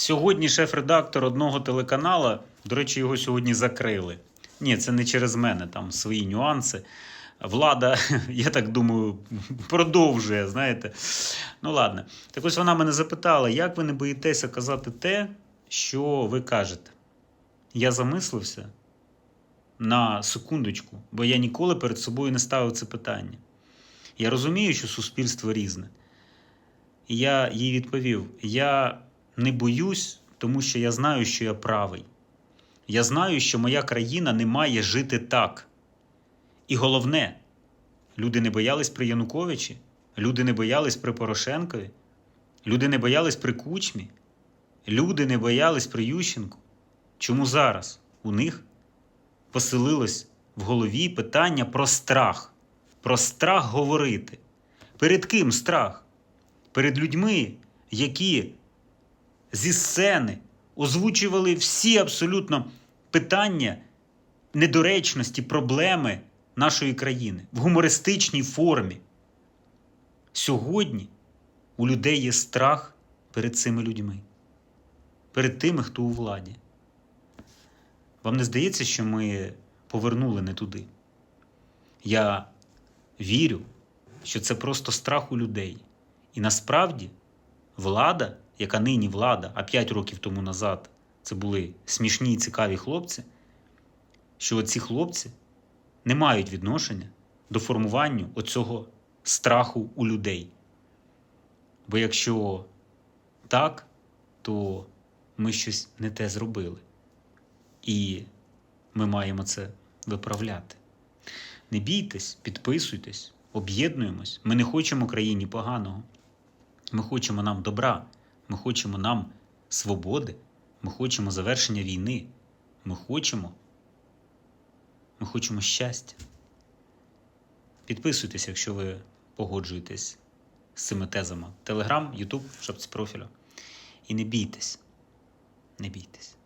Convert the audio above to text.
Сьогодні шеф-редактор одного телеканала, до речі, його сьогодні закрили. Ні, це не через мене, там свої нюанси. Влада, я так думаю, продовжує, знаєте. Ну ладно. Так ось вона мене запитала, як ви не боїтеся казати те, що ви кажете. Я замислився на секундочку, бо я ніколи перед собою не ставив це питання. Я розумію, що суспільство різне. І я їй відповів: я не боюсь, тому що я знаю, що я правий. Я знаю, що моя країна не має жити так. І головне, люди не боялись при Януковичі, люди не боялись при Порошенкові, люди не боялись при Кучмі, люди не боялись при Ющенку. Чому зараз у них поселилось в голові питання про страх, про страх говорити? Перед ким страх? Перед людьми, які зі сцени озвучували всі абсолютно питання недоречності, проблеми нашої країни в гумористичній формі. Сьогодні у людей є страх перед цими людьми, перед тими, хто у владі. Вам не здається, що ми повернули не туди? Я вірю, що це просто страх у людей. І насправді влада, яка нині влада, а 5 років тому назад це були смішні і цікаві хлопці, що ці хлопці не мають відношення до формування оцього страху у людей. Бо якщо так, то ми щось не те зробили. І ми маємо це виправляти. Не бійтесь, підписуйтесь, об'єднуємось. Ми не хочемо країні поганого. Ми хочемо нам добра, ми хочемо нам свободи, ми хочемо завершення війни. Ми хочемо. Ми хочемо щастя. Підписуйтесь, якщо ви погоджуєтесь з цими тезами. Телеграм, Ютуб, шапці профілю. І не бійтесь. Не бійтесь.